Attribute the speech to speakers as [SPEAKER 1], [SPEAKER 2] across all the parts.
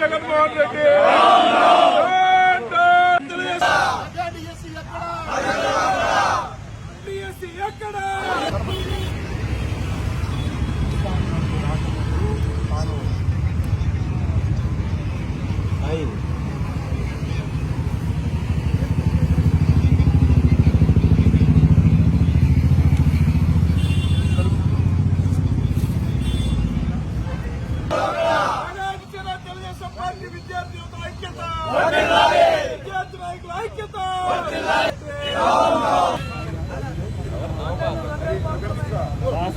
[SPEAKER 1] జగన్మోహన్ రెడ్డి.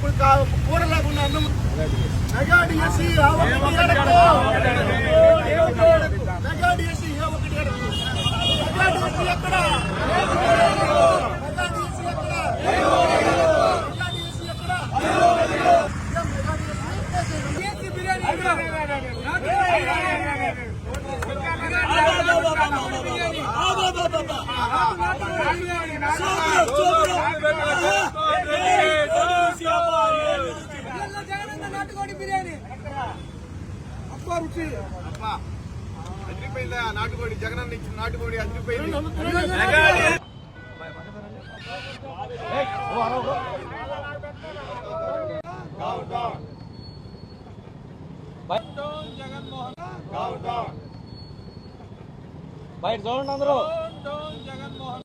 [SPEAKER 2] ఇప్పుడు కూరలాగా ఉన్న అన్నం చేసి ఎక్కడ? బిర్యానీ.
[SPEAKER 3] అప్ప నాటుకోడి. జగనన్న ఇచ్చిన నాటుకోడి అదిరిపోయింది.
[SPEAKER 1] బయట చూడండి అందరూ.
[SPEAKER 3] జగన్మోహన్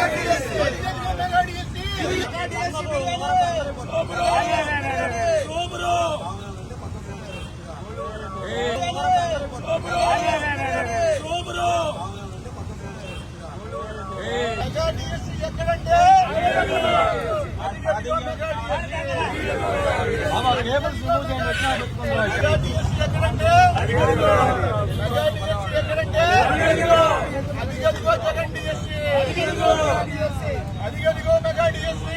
[SPEAKER 3] అదిగదిగో మెగా డిఎస్సీ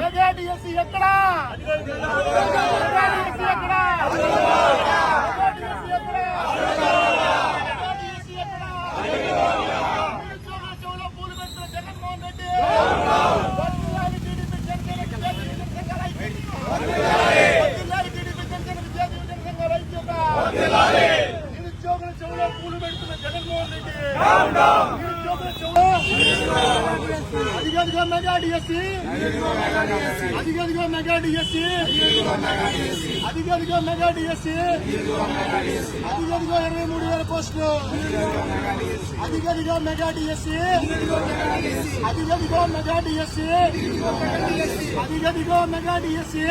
[SPEAKER 3] మెగా డిఎస్సీ ఎక్కడ మెగా డిఎస్సీ ఎక్కడ మెగా డిఎస్సీ ఎక్కడ మెగా డిఎస్సీ ఎక్కడ నిరుద్యోగుల చెవులో పూలు పెట్టిన జగన్మోహన్ రెడ్డి వర్ధిల్లాలి టీడీపీ జనసేన విద్యా డివిజన్ సంఘాల ఐక్యత. వర్ధిల్లాలి టీడీపీ జనసేన విద్యా డివిజన్ సంఘాల ఐక్యత. నిరుద్యోగుల చెవులో పూలు పెడుతున్న జగన్మోహన్ రెడ్డి నిరుద్యోగుల చెవులో అదిగదిగో మెగా డిఎస్సీ అదిగదిగో మెగా డిఎస్సి అదిగదిగో మెగా డిఎస్సి అదిగదిగో ఇరవై మూడు వేల పోస్టులు అదిగదిగో మెగా డిఎస్సి అదిగదిగో మెగా డిఎస్సి అదిగదిగో మెగా డిఎస్సి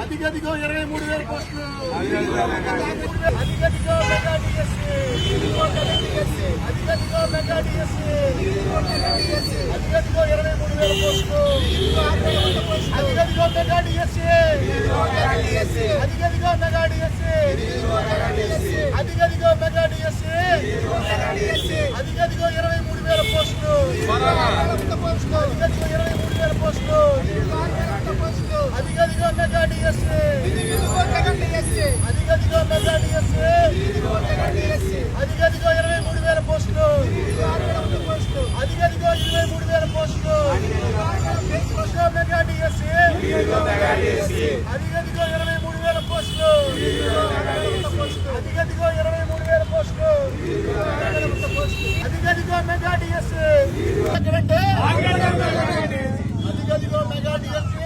[SPEAKER 3] అదిగదిగో ఇరవై మూడు వేల పోస్టులు అదిగదిగో మెగా డిఎస్సి అదిగదిగో మెగా డిఎస్సీ అదిగదిగో ఇరవై మూడు వేల పోస్టులు అదిగదిగో మెగా డిఎస్సీ అదిగదిగో మెగా డిఎస్సీ అదిగదిగో మెగా డిఎస్సీ అదిగదిగో ఇరవై మూడు వేల పోస్టులు అదిగదిగో ఇరవై మూడు వేల పోస్టులు అదిగదిగో మెగా డిఎస్సీ అదిగదిగో మెగా డిఎస్సీ అదిగదిగో ఇరవై మూడు వేల పోస్టులు అదిగదిగో ఇరవై మూడు వేల పోస్టులు అదిగదిగో మెగా డిఎస్సీ అదిగదిగో ఇరవై మూడు వేల పోస్టులు అదిగదిగో ఇరవై మూడు వేల పోస్టులు అదిగదిగో మెగా డిఎస్సీ అదిగదిగో మెగా డిఎస్సీ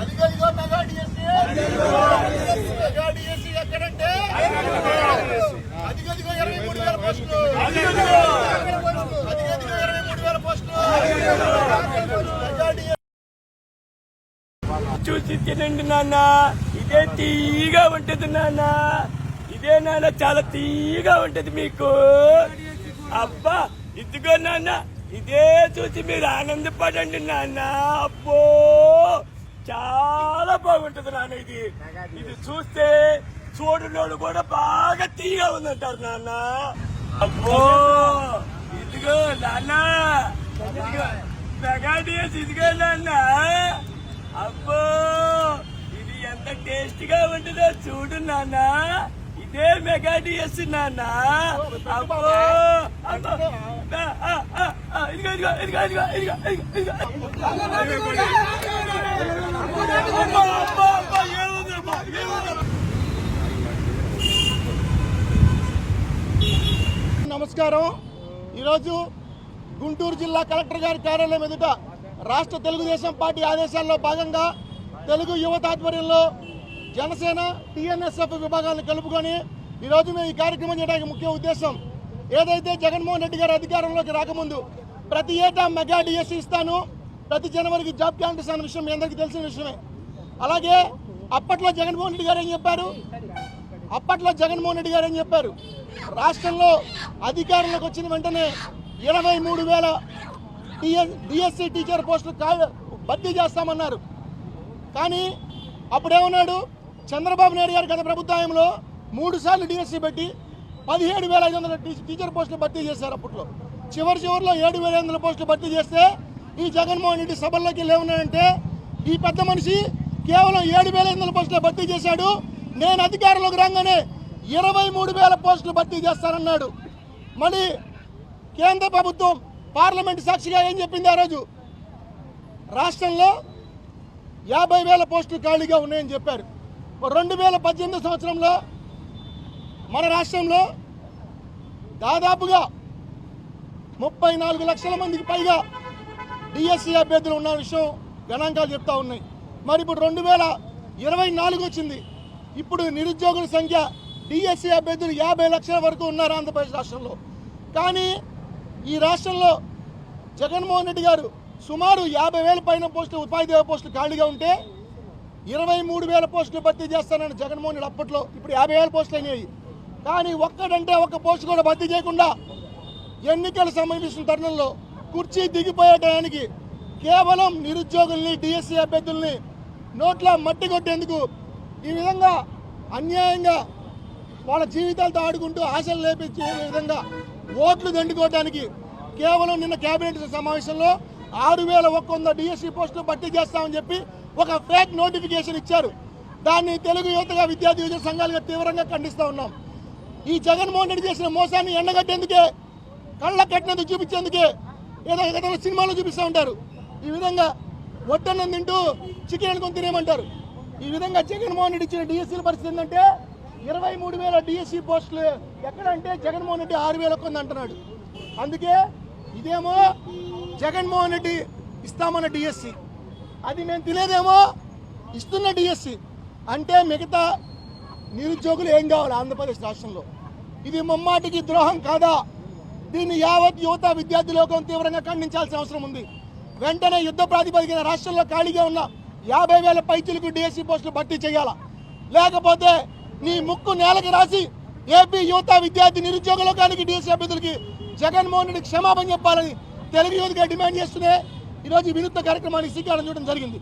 [SPEAKER 3] అదిగదిగో మెగా డిఎస్సీ మెగా డిఎస్సీ ఎక్కడంటే అదిగదిగో ఇరవై మూడు వేల పోస్టులు. అదిగదిగో ఇరవై మూడు వేల పోస్టులు.
[SPEAKER 4] చూసి తినండి నాన్న. ఇదే తీగా ఉంటది నాన్న. ఇదే నాన్న చాలా తీగా ఉంటది మీకు. అబ్బా ఇదిగో నాన్న ఇదే చూసి మీరు ఆనందపడండి నాన్న. అబ్బో చాలా బాగుంటది నాన్న ఇది. ఇది చూస్తే చూడనోడు కూడా బాగా తీగా ఉందంటారు నాన్న. అబ్బో ఇదిగో నాన్న ఇదిగో మెగాడియస్ ఇదిగో నాన్న. అబ్బో ఇది ఎంత టేస్టీగా ఉంటుందో చూడు నాన్న. ఇదే మెగాడియస్ నాన్న? అబ్బో ఇదిగో ఇదిగో ఇదిగో ఇదిగో ఇదిగో ఇదిగో.
[SPEAKER 3] నమస్కారం. ఈరోజు గుంటూరు జిల్లా కలెక్టర్ గారి కార్యాలయం ఎదుట రాష్ట్ర తెలుగుదేశం పార్టీ ఆదేశాల్లో భాగంగా తెలుగు యువత ఆధ్వర్యంలో జనసేన టీఎన్ఎస్ఎఫ్ విభాగాలను కలుపుకొని ఈరోజు మేము ఈ కార్యక్రమం చేయడానికి ముఖ్య ఉద్దేశం ఏదైతే జగన్మోహన్ రెడ్డి గారు అధికారంలోకి రాకముందు ప్రతి ఏటా మెగా డిఎస్సీ ఇస్తాను ప్రతి జనవరికి జాబ్ క్యాలెండర్స్ అన్న విషయం మీ అందరికీ తెలిసిన విషయమే. అలాగే అప్పట్లో జగన్మోహన్ రెడ్డి గారు ఏం చెప్పారు? అప్పట్లో జగన్మోహన్ రెడ్డి గారు ఏం చెప్పారు? రాష్ట్రంలో అధికారంలోకి వచ్చిన వెంటనే ఇరవై మూడు వేల డిఎస్సి టీచర్ పోస్టులు భర్తీ చేస్తామన్నారు. కానీ అప్పుడేమన్నాడు? చంద్రబాబు నాయుడు గారు గత ప్రభుత్వంలో మూడు సార్లు డిఎస్సి పెట్టి పదిహేడు వేల ఐదు వందల టీచర్ పోస్టులు భర్తీ చేశారు అప్పట్లో. చివరి చివరిలో ఏడు వేల ఐదు వందల పోస్టులు భర్తీ చేస్తే ఈ జగన్మోహన్ రెడ్డి సభల్లోకి లేవున్నాయంటే ఈ పెద్ద మనిషి కేవలం ఏడు వేల ఐదు వందల పోస్టులు భర్తీ చేశాడు. నేను అధికారంలోకి రాగానే ఇరవై మూడు వేల పోస్టులు భర్తీ చేస్తానన్నాడు. మళ్ళీ కేంద్ర ప్రభుత్వం పార్లమెంట్ సాక్షిగా ఏం చెప్పింది ఆ రోజు? రాష్ట్రంలో యాభై వేల పోస్టులు ఖాళీగా ఉన్నాయని చెప్పారు. రెండు వేల పద్దెనిమిది సంవత్సరంలో మన రాష్ట్రంలో దాదాపుగా ముప్పై నాలుగు లక్షల మందికి పైగా డిఎస్సి అభ్యర్థులు ఉన్న విషయం గణాంకాలు చెప్తా ఉన్నాయి. మరి ఇప్పుడు రెండు వేల ఇరవై నాలుగు వచ్చింది. ఇప్పుడు నిరుద్యోగుల సంఖ్య డిఎస్సి అభ్యర్థులు యాభై లక్షల వరకు ఉన్నారు ఆంధ్రప్రదేశ్ రాష్ట్రంలో. కానీ ఈ రాష్ట్రంలో జగన్మోహన్ రెడ్డి గారు సుమారు యాభై వేల పైన పోస్టులు ఉపాధ్యాయ పోస్టులు ఖాళీగా ఉంటే ఇరవై మూడు వేల పోస్టులు భర్తీ చేస్తానని జగన్మోహన్ రెడ్డి అప్పట్లో ఇప్పుడు యాభై వేల పోస్టులు అయినాయి. కానీ ఒక్కడంటే ఒక్క పోస్టు కూడా భర్తీ చేయకుండా ఎన్నికలు సమీపిస్తున్న తరుణంలో కుర్చీ దిగిపోయే టయానికి కేవలం నిరుద్యోగుల్ని డిఎస్సీ అభ్యర్థుల్ని నోట్ల మట్టి కొట్టేందుకు ఈ విధంగా అన్యాయంగా వాళ్ళ జీవితాలతో ఆడుకుంటూ ఆశలు లేపించే విధంగా ఓట్లు దండుకోవడానికి కేవలం నిన్న కేబినెట్ సమావేశంలో ఆరు వేల ఒక్క వంద డిఎస్సీ పోస్టులు భర్తీ చేస్తామని చెప్పి ఒక ఫేక్ నోటిఫికేషన్ ఇచ్చారు. దాన్ని తెలుగు యువతగా విద్యార్థి యువజన సంఘాలుగా తీవ్రంగా ఖండిస్తూ ఉన్నాం. ఈ జగన్మోహన్ రెడ్డి చేసిన మోసాన్ని ఎండగట్టేందుకే కళ్ళ కట్టినందుకు చూపించేందుకే ఏదో ఏదైనా సినిమాలో చూపిస్తూ ఉంటారు. ఈ విధంగా వడ్డన్నం తింటూ చికెన్ అనుకుని తినేయమంటారు. ఈ విధంగా జగన్మోహన్ రెడ్డి ఇచ్చిన డిఎస్సీల పరిస్థితి ఏంటంటే ఇరవై మూడు వేల డిఎస్సీ పోస్టులు ఎక్కడంటే జగన్మోహన్ రెడ్డి ఆరు వేల కొంది అంటున్నాడు. అందుకే ఇదేమో జగన్మోహన్ రెడ్డి ఇస్తామన్న డిఎస్సి అది నేను తినేదేమో ఇస్తున్న డిఎస్సి అంటే మిగతా నిరుద్యోగులు ఏం కావాలి ఆంధ్రప్రదేశ్ రాష్ట్రంలో? ఇది ముమ్మాటికి ద్రోహం కాదా? దీన్ని యావత్ యువత విద్యార్థి లోకం తీవ్రంగా ఖండించాల్సిన అవసరం ఉంది. వెంటనే యుద్ధ ప్రాతిపదికన రాష్ట్రంలో ఖాళీగా ఉన్న యాభై వేల పైచులకు డిఎస్సి పోస్టులు భర్తీ చేయాలా? లేకపోతే నీ ముక్కు నేలకి రాసి ఏపీ యువత విద్యార్థి నిరుద్యోగ లోకానికి డిఎస్సి అభ్యర్థులకి జగన్మోహన్ రెడ్డి క్షమాపణ చెప్పాలని తెలుగు యువతగా డిమాండ్ చేస్తూనే ఈరోజు వినూత్న కార్యక్రమానికి శ్రీకారం చూడడం జరిగింది.